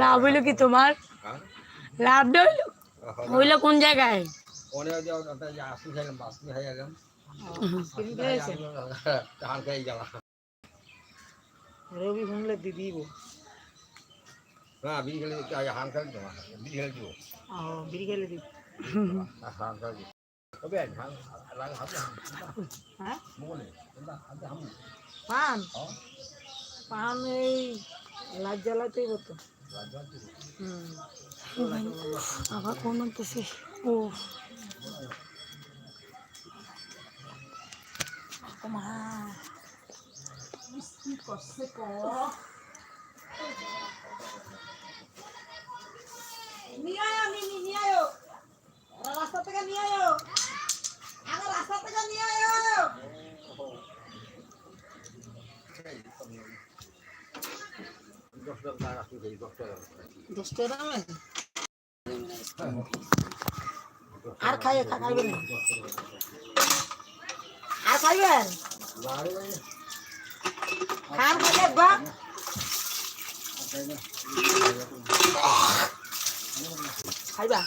লাভ হইল কি তোমার? লাভটা হইল? হইল কোন জায়গায়? রবি ঘুমলে দি দিব। না বিড়ি খেলে হান খাই তোমার বিড়ি খেলে দিব। বিড়ি খেলে দিব। হান খাই দিব। তবে হান লাগে হাতে হ্যাঁ? বলে হাতে হাম। পান পান এই লাজ জ্বালাতেই হতো। হুম। আবার কোন করতেছি ও। রাস্তা থেকে নিয়ে আয়ো। রাস্তা থেকে নিয়ে আয়ো। দশ টাকা রাখি দেই দশ টাকা দশ টাকা দামে আর খাইয়ে খা খাইবেন না। আর খাইবেন খান খাইলে একবার খাইবা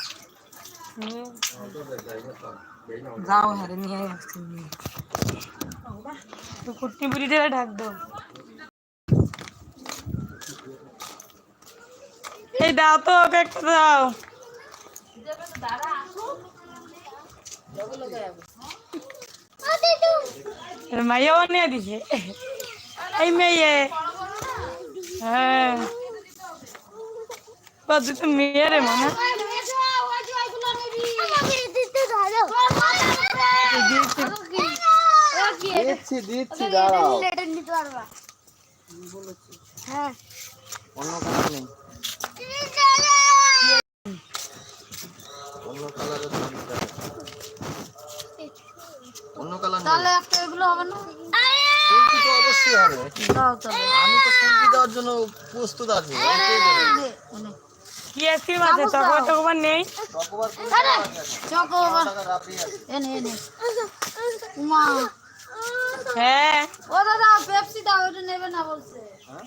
যাও হ্যাঁ নিয়ে আসছি তো কুটনি বুড়ি দিয়ে ঢাক দাও এই দাও তো ওকে একটা দাও মাইয়াও নিয়ে দিছে। এই মেয়ে। হ্যাঁ। বাজু তো মেয়ে রে মনে দিচ্ছি দিচ্ছি দাঁড়াও। হ্যাঁ। অন্য কালার নেই অন্য কালারের অন্য কালার নেই তাহলে একটা এগুলো হবে না? ফুলকি তো অবশ্যই হবে। দাও তাহলে আমি তো দেওয়ার জন্য প্রস্তুত আছি। অনেক। কি আইসক্রিম আছে? চকোবার টকোবার নেই? চকোবার এনে এনে। উমা। হ্যাঁ। ও দাদা পেপসি দাও ওটা নেবে না বলছে। হ্যাঁ?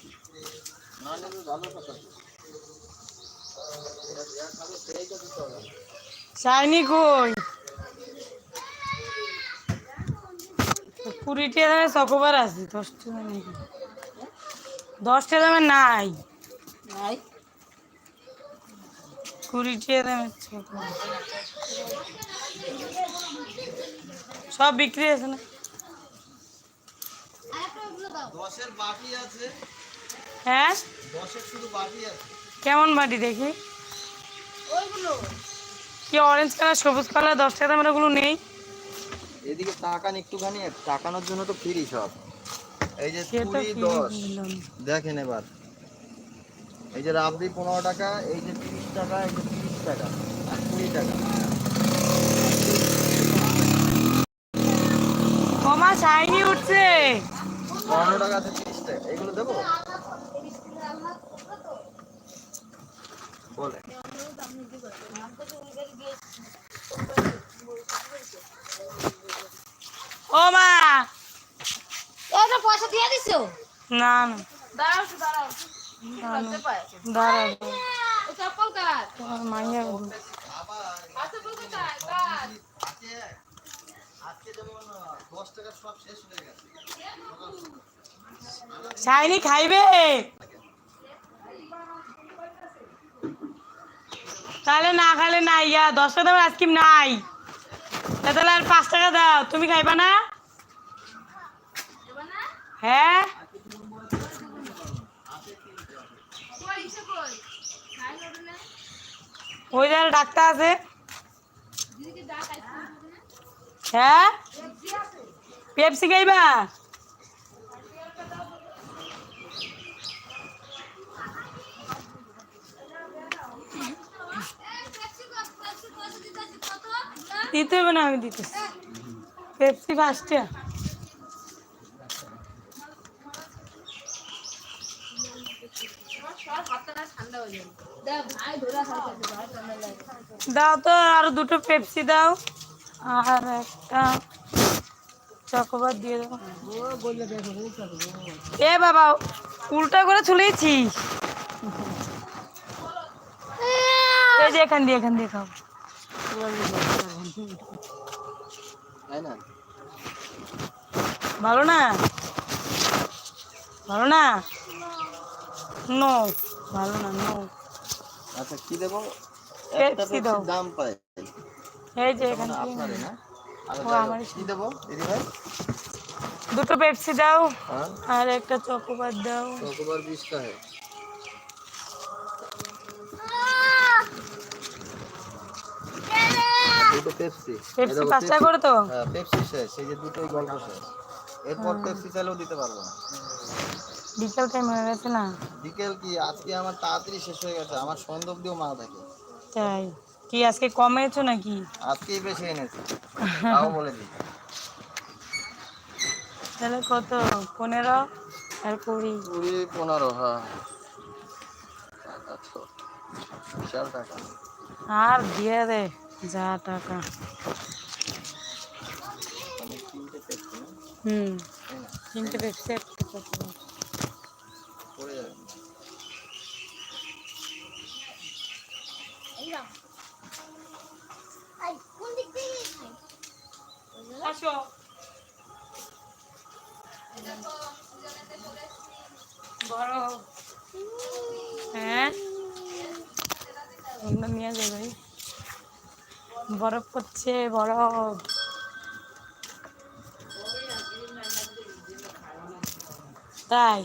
না নেবে ভালো কথা। চাইনি কই কুড়িটা দামে চকোবার আছে দশটা দামে দশটা দামে নাই। নাই? কুড়িটা দামে চকোবার। সব বিক্রি আছে না? হ্যাঁ? কেমন বাটি দেখি? কি অরেঞ্জ কালার সবুজ কালার দশ টাকা দামের ওগুলো নেই? এদিকে তাকান একটুখানি তাকানোর জন্য তো ফ্রি সব। এই যে কুড়ি দশ দেখেন এবার। এই যে রাবড়ি পনেরো টাকা এই যে তিরিশ টাকা এই যে তিরিশ টাকা আর কুড়ি টাকা। কমা শাইনি উঠছে। পনেরো টাকা আছে তিরিশ টাকা। এগুলো দেবো? বলে। ও মা! এটা পয়সা দিয়ে দিছো? না না। দাঁড়াও দাঁড়াও। চপ্পল কার? মাইয়া চপ্পল কার? শাইনি খাইবে? তাহলে না খালে নাই ইয়া দশ টাকা আইসক্রিম নাই। তাহলে আর পাঁচ টাকা দাও। তুমি খাইবা না? হ্যাঁ? ওই যার ডাক্তার আছে। হ্যাঁ? পেপসি খাইবা? দিতে হবে না, আমি দিতেছি। পেপসি পাঁচটা। দাও তো, আর দুটো পেপসি দাও। আর একটা চকোবার দিয়ে দাও। এ বাবা, উল্টা করে চলেছি এখান দিয়ে এখান দিয়ে খাও। ভালো না? ভালো না? নো ভালো না নো আচ্ছা কি দেবো? একটা দাও। দাম পাই এই যে এখান না? ও, যাই কি দেবো দিদি ভাই? দুটো পেপসি দাও। হ্যাঁ। আর একটা চকোবার দাও। চকোবার বিশটা है দুটো পেপসি পেপসি পাঁচ টাকা করে তো? হ্যাঁ পেপসি শেষ সেই যে দুটোই গল্প শেষ। এরপর পেপসি চাইলেও দিতে পারব না। বিকেল টাইম হয়ে গেছে না? বিকেল কি? আজকে আমার তাড়াতাড়ি শেষ হয়ে গেছে আমার সন্ধ্যা অব্দিও মাল থাকে তাই? কি আজকে কমেছো নাকি? আজকেই বেশি এনেছি তাও বলে দিই। তাহলে কত? পনেরো আর কুড়ি? কুড়ি পনেরো হ্যাঁ। আর দিয়ে দে। যা টাকা। হুম? তিনটে পেপসি একটা আসো। বড়। হ্যাঁ? নিয়ে যাবে। বরফ করছে বরফ। তাই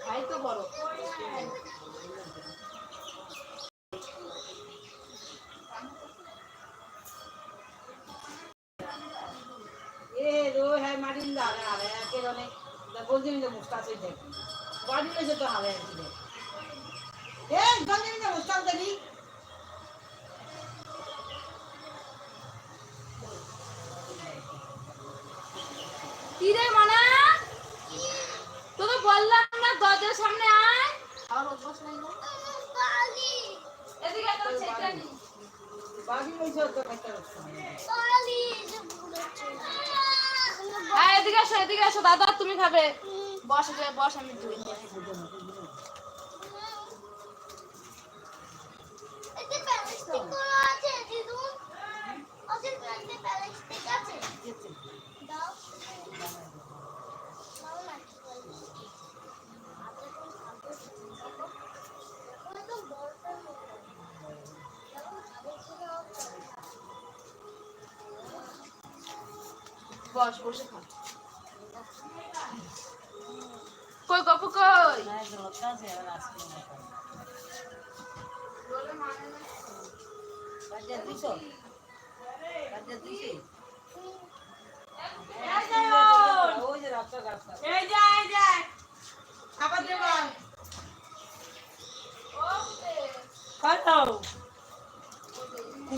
খাই তো বড় এ রো হ্যাঁ মাটিন দা আরে আরে একে রনে বলছি যে মুস্তা আছে দেখ। বাড়ি এসে তো আরে আছে দেখ এ জলদি যে মুস্তা কি রে মানা? তোকে বললাম না দরজার সামনে আয়। আর অভ্যাস নাই না এদিকে বাড়ি তো হ্যাঁ এদিকে আসো এদিকে আসো। দাদা তুমি খাবে। বস বস আমি নিয়ে বস বসে খা কই গপু কই?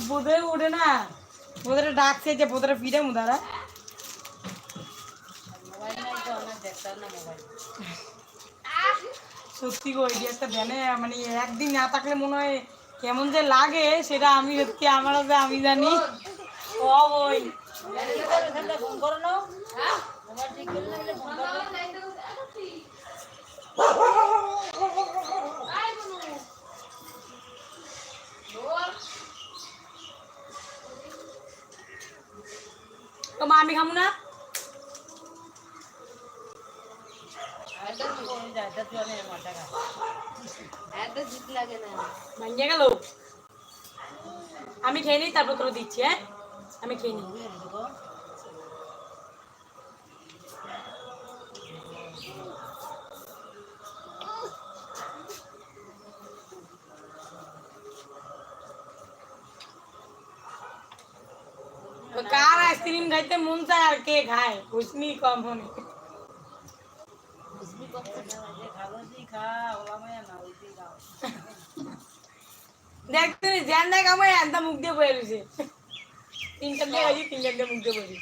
বোধে উঠে না। বোধরে ডাকছে যে বোধরে ফিরে মুদারা সত্যি গো, এই একটা ধ্যানে মানে একদিন না থাকলে মনে হয় কেমন যে লাগে, সেটা আমি সত্যি আমার হবে, আমি জানি। ওই তো আমি খামু না? একটা জিত লাগে না ভাঙিয়ে গেল আমি খেয়ে নিই তারপর তোরা দিচ্ছি হ্যাঁ আমি খেয়ে নিই তো কার আইসক্রিম খাইতে মন চায় আর কে খায় বুঝনি কম হনে দেখ তুই জ্যান দেখ আমার একদম মুখ দিয়ে বয়ে রয়েছে। তিনটা দিয়ে গেছি তিনটা দিয়ে মুখ দিয়ে লাগছে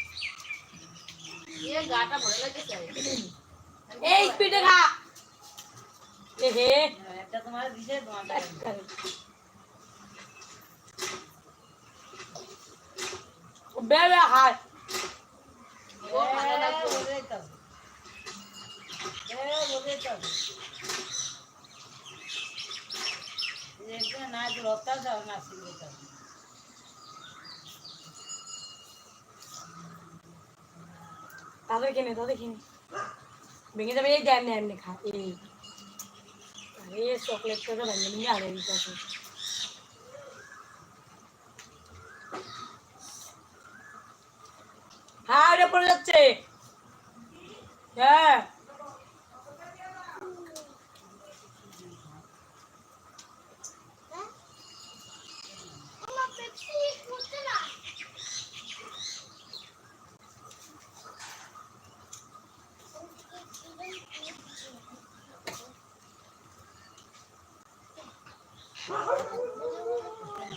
এই স্পিডে খা। হে। বেবে হায় ও ভালো এ, লাগবে তো হবে। এ, বোঝাই তো হবে। দেখবে না তোর অত্যাচার না শিখবে তো তাদের কিনে তাদের কিনে। ভেঙে যাবে, এই যে এমনি এমনি খা, এই। আরে চকলেট করে ভেঙে নিয়ে আরে, এই চকলেট এটা পড়ে যাচ্ছে। হ্যাঁ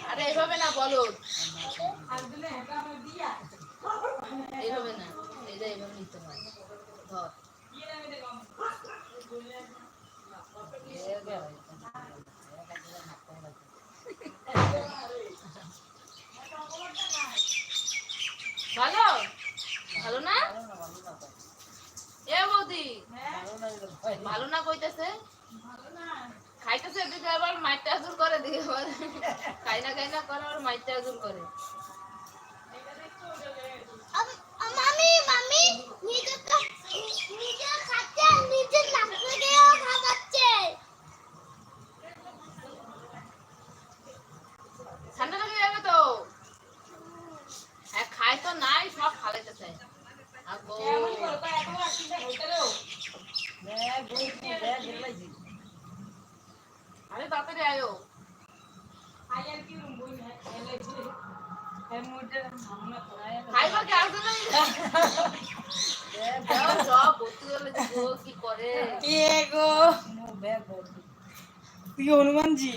আরে এভাবে না বলো এইভাবে না এটা এইভাবে নিতে হয় ধর ভালো ভালো না এ বৌদি ভালো না কইতেছে খাইতেছে এদিকে আবার মাইরটা আজুর করে দিকে আবার খাই না খাই না করে আবার করে মামি মামি নিজে তো নিজে খাচ্ছে আর নিজে নাকলেও খাওয়াচ্ছে ঠান্ডা লেগে যাবে তো হ্যাঁ খাই তো নাই সব ফালাইতে চাই আগো আরে তাড়াতাড়ি আয়ো খাইবা কি আসবে না যাও সব ভর্তি হলে যে গো কি করে কে গো তুই হনুমানজি।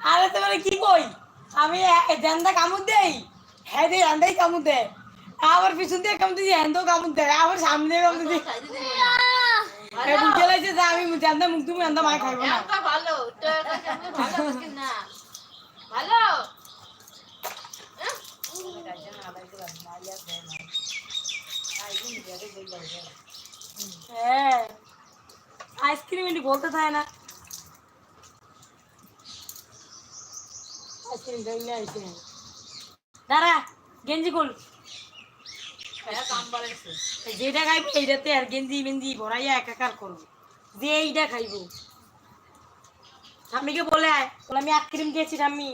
আরে তোমার কি কই? আমি দেন্দা কামড় দেই? হ্যাঁ দে হ্যান্দাই কামড় দেয়। আবার পিছন দিয়ে কামড় দিই হ্যান্দ কামড় দেয়। আবার সামনে দিয়ে কামড় দিই হ্যাঁ যে আমি মুখ তুমি মায় খাইবো না। ভালো ভালো? হ্যাঁ। আইসক্রিম এটি বলতে থাকে না। আইসক্রিম দিলে আইসক্রিম। দাঁড়া গেঞ্জি খুল। বাড়াইছে। যেটা খাইবো এইটাতে আর গেঞ্জি মেঞ্জি ভরাইয়া একাকার করব। যে এইটা খাইবো। ঠাম্মিকে বলে আয়। বলে আমি আইসক্রিম দিয়েছি ঠাম্মি।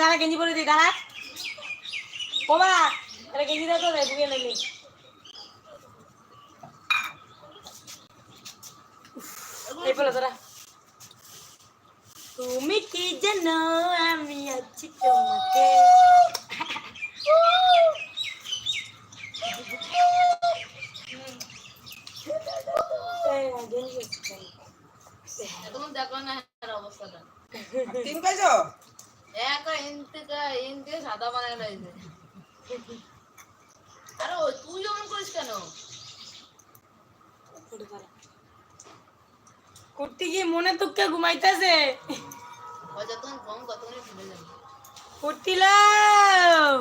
দাঁড়া গেঞ্জি পরে দিই দাঁড়া। ও মা গেঞ্জি রে বুকে এই বলে দাঁড়া। তুমি কি জানো আমি আছি তোমাকে। দেখো না অবস্থাটা তিন পাইছো এক ইন্তিকা ইন্তি সাদা বানায় রয়েছে আরে তুই যেমন করিস কেন। করতে গিয়ে মনে তো কে ঘুমাইতেছে ও যতক্ষণ ঘুম ততক্ষণ করতিলাম।